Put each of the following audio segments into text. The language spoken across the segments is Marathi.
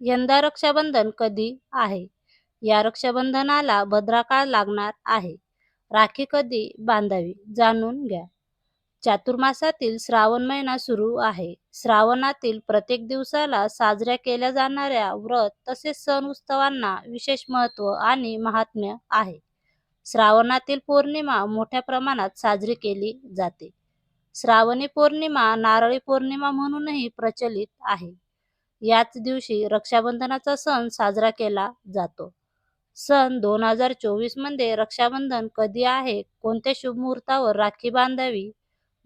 यंदा रक्षाबंधन कधी आहे? या रक्षाबंधनाला भद्राकाळ लागणार आहे? राखी कधी बांधावी जाणून घ्या. चातुर्मासातील श्रावण महिना सुरू आहे. श्रावणातील प्रत्येक दिवसाला साजऱ्या केल्या जाणाऱ्या व्रत तसेच सण उत्सवांना विशेष महत्त्व आणि महात्म्य आहे. श्रावणातील पौर्णिमा मोठ्या प्रमाणात साजरी केली जाते. श्रावणी पौर्णिमा नारळी पौर्णिमा म्हणूनही प्रचलित आहे. याच दिवशी रक्षाबंधनाचा सण साजरा केला जातो. सन दोन हजार चोवीसमध्ये रक्षाबंधन कधी आहे कोणत्या शुभ मुहूर्तावर राखी बांधावी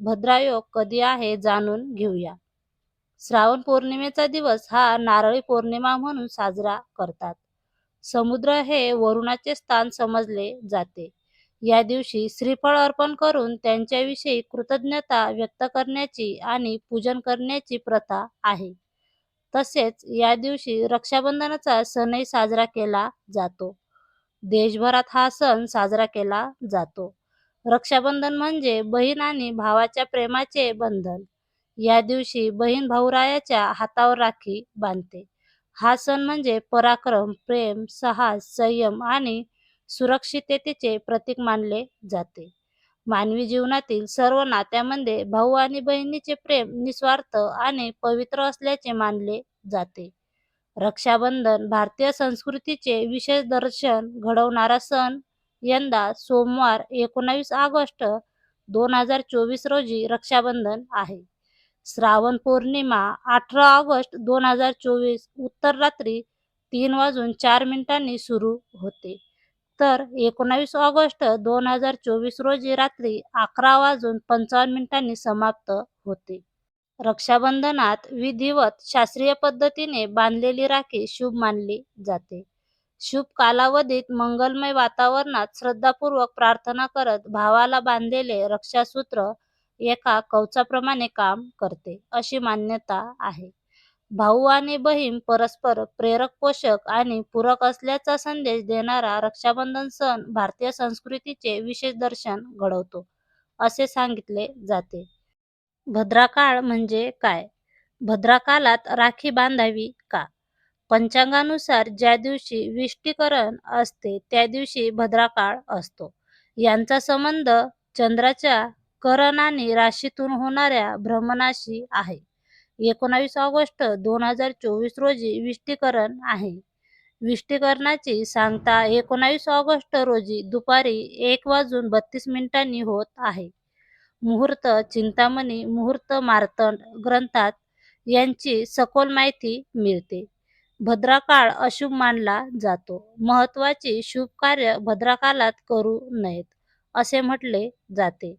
भद्रायोग कधी आहे जाणून घेऊया. श्रावण पौर्णिमेचा दिवस हा नारळी पौर्णिमा म्हणून साजरा करतात. समुद्र हे वरुणाचे स्थान समजले जाते. या दिवशी श्रीफळ अर्पण करून त्यांच्याविषयी कृतज्ञता व्यक्त करण्याची आणि पूजन करण्याची प्रथा आहे. तसेच या दिवशी रक्षाबंधनाचा सणही साजरा केला जातो. देशभरात हा सण साजरा केला जातो. रक्षाबंधन म्हणजे बहीण आणि भावाच्या प्रेमाचे बंधन. या दिवशी बहीण भाऊरायाच्या हातावर राखी बांधते. हा सण म्हणजे पराक्रम प्रेम साहस संयम आणि सुरक्षिततेचे प्रतीक मानले जाते. मानवी जीवनातील सर्व नात्यामध्ये भाऊ आणि बहिणीचे प्रेम निस्वार्थ आणि पवित्र असल्याचे मानले जाते. रक्षाबंधन भारतीय संस्कृतीचे विशेष दर्शन घडवणारा सण यंदा सोमवार एकोणावीस ऑगस्ट दोन हजार चोवीस रोजी रक्षाबंधन आहे. श्रावण पौर्णिमा अठरा ऑगस्ट दोन हजार चोवीस उत्तर रात्री तीन वाजून चार मिनिटांनी सुरू होते. तर एकोणावीस ऑगस्ट दोन हजार चोवीस रोजी रात्री अकरा वाजून पंचावन्न मिनिटांनी समाप्त होते. रक्षाबंधनात विधिवत शास्त्रीय पद्धतीने बांधलेली राखी शुभ मानली जाते. शुभ कालावधीत मंगलमय वातावरणात श्रद्धापूर्वक प्रार्थना करत भावाला बांधलेले रक्षासूत्र एका कवचाप्रमाणे काम करते अशी मान्यता आहे. भाऊ आणि बहीण परस्पर प्रेरक पोषक आणि पूरक असल्याचा संदेश देणारा रक्षाबंधन सण भारतीय संस्कृतीचे विशेष दर्शन घडवतो असे सांगितले जाते. भद्राकाळ म्हणजे काय? भद्राकालात राखी बांधावी का? पंचांगानुसार ज्या दिवशी विष्टीकरण असते त्या दिवशी भद्राकाळ असतो. यांचा संबंध चंद्राच्या करण आणि राशीतून होणाऱ्या भ्रमणाशी आहे. एकोणावीस ऑगस्ट दोन हजार चोवीस रोजी विष्टीकरण आहे. विष्टीकरणाची सांगता एकोणावीस ऑगस्ट रोजी दुपारी एक वाजून बत्तीस मिनिटांनी होत आहे. मुहूर्त चिंतामणी मुहूर्त मार्तंड ग्रंथात यांची सखोल माहिती मिळते. भद्राकाळ अशुभ मानला जातो. महत्वाची शुभ कार्य भद्राकालात करू नयेत असे म्हटले जाते.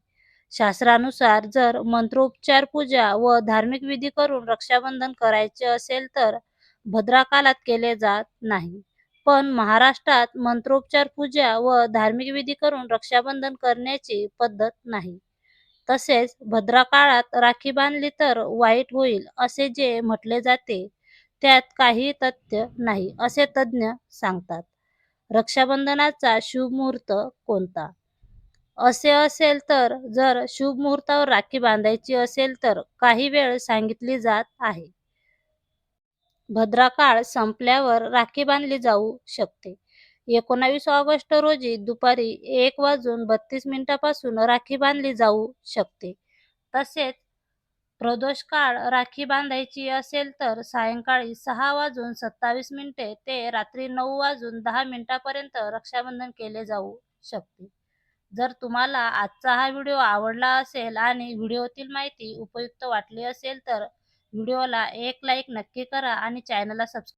शास्त्रानुसार जर मंत्रोपचार पूजा व धार्मिक विधी करून रक्षाबंधन करायचे असेल तर भद्राकालात केले जात नाही. पण महाराष्ट्रात मंत्रोपचार पूजा व धार्मिक विधी करून रक्षाबंधन करण्याची पद्धत नाही. तसेच भद्राकाळात राखी बांधली तर वाईट होईल असे जे म्हटले जाते त्यात काही तथ्य नाही असे तज्ज्ञ सांगतात. रक्षाबंधनाचा शुभ मुहूर्त कोणता? असे असेल तर जर शुभ मुहूर्तावर राखी बांधायची असेल तर काही वेळ सांगितली जात आहे. भद्राकाळ संपल्यावर राखी बांधली जाऊ शकते. एकोणावीस ऑगस्ट रोजी दुपारी एक वाजून बत्तीस मिनिटापासून राखी बांधली जाऊ शकते. तसेच प्रदोष काळ राखी बांधायची असेल तर सायंकाळी सहा वाजून सत्तावीस मिनिटे ते रात्री नऊ वाजून दहा मिनिटापर्यंत रक्षाबंधन केले जाऊ शकते. जर तुम्हाला आजचा हा व्हिडिओ आवडला असेल आणि व्हिडिओतील माहिती उपयुक्त वाटली असेल तर व्हिडिओला एक लाईक नक्की करा आणि चॅनलला सबस्क्राईब